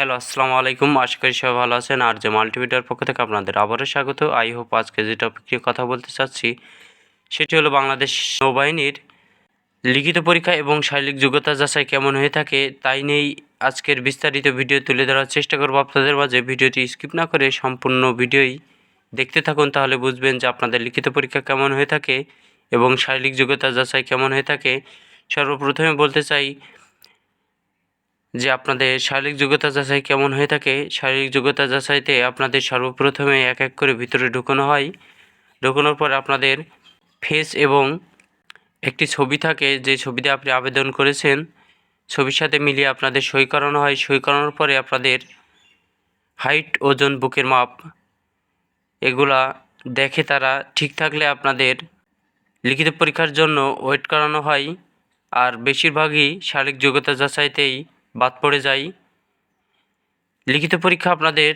Hello, আসসালামু আলাইকুম। আশা করি সবাই ভালো আছেন। আর যে মাল্টিমিডিয়ার পক্ষ থেকে আপনাদের আবারও স্বাগত। আই হোপ আজকে যে টপিক নিয়ে কথা বলতে চাচ্ছি, সেটি হলো বাংলাদেশ নৌবাহিনীর লিখিত পরীক্ষা এবং শারীরিক যোগ্যতা যাচাই কেমন হয়ে থাকে তাই নিয়েই আজকের বিস্তারিত ভিডিও তুলে ধরার চেষ্টা করব আপনাদের মাঝে। ভিডিওটি স্কিপ না করে সম্পূর্ণ ভিডিওই দেখতে থাকুন, তাহলে বুঝবেন যে আপনাদের লিখিত পরীক্ষা কেমন হয়ে থাকে এবং শারীরিক যোগ্যতা যাচাই কেমন হয়ে থাকে। সর্বপ্রথমে বলতে চাই যে আপনাদের শারীরিক যোগ্যতা যাচাই কেমন হয়ে থাকে, শারীরিক যোগ্যতা যাচাইতে আপনাদের সর্বপ্রথমে এক এক করে ভিতরে ঢুকানো হয়। ঢুকানোর পর আপনাদের ফেস এবং একটি ছবি থাকে, যে ছবিতে আপনি আবেদন করেছেন। ছবির সাথে মিলিয়ে আপনাদের সই করানো হয়। সই করানোর পরে আপনাদের হাইট ওজন, বুকের মাপ, এগুলা দেখে তারা ঠিক থাকলে আপনাদের লিখিত পরীক্ষার জন্য ওয়েট করানো হয়। আর বেশিরভাগই শারীরিক যোগ্যতা যাচাইতেই বাদ পড়ে যায় লিখিত পরীক্ষা আপনাদের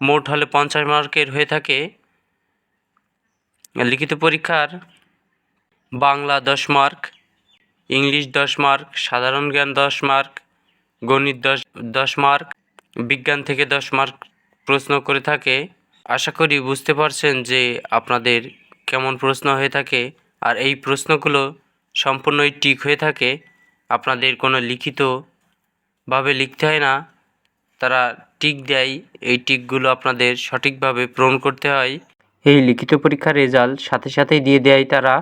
মোট হলে পঞ্চাশ মার্কের হয়ে থাকে। লিখিত পরীক্ষার বাংলা দশ মার্ক, ইংলিশ দশ মার্ক, সাধারণ জ্ঞান দশ মার্ক, গণিত দশ দশ মার্ক, বিজ্ঞান থেকে দশ মার্ক প্রশ্ন করে থাকে। আশা করি বুঝতে পারছেন যে আপনাদের কেমন প্রশ্ন হয়ে থাকে আর এই প্রশ্নগুলো সম্পূর্ণই ঠিক হয়ে থাকে। আপনাদের কোনো লিখিতভাবে লিখতে হয় না, তারা টিক দেয়, এই টিকগুলো আপনাদের সঠিকভাবে পূরণ করতে হয়। এই লিখিত পরীক্ষার রেজাল্ট সাথে সাথেই দিয়ে দেয় তারা।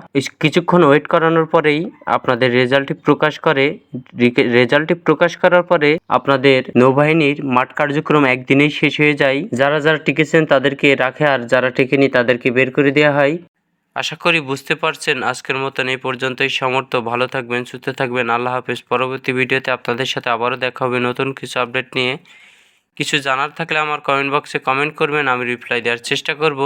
কিছুক্ষণ ওয়েট করানোর পরেই আপনাদের রেজাল্টটি প্রকাশ করে। রেজাল্টটি প্রকাশ করার পরে আপনাদের নৌবাহিনীর মাঠ কার্যক্রম একদিনেই শেষ হয়ে যায়। যারা যারা টিকেছেন তাদেরকে রাখে আর যারা টেকেনি তাদেরকে বের করে দেওয়া হয়। আশা করি বুঝতে পারছেন। আজকের মতন এই পর্যন্তই। সমর্থ, ভালো থাকবেন, সুস্থ থাকবেন। আল্লাহ হাফিজ। পরবর্তী ভিডিওতে আপনাদের সাথে আবারও দেখা হবে নতুন কিছু আপডেট নিয়ে। কিছু জানার থাকলে আমার কমেন্ট বক্সে কমেন্ট করবেন, আমি রিপ্লাই দেওয়ার চেষ্টা করব।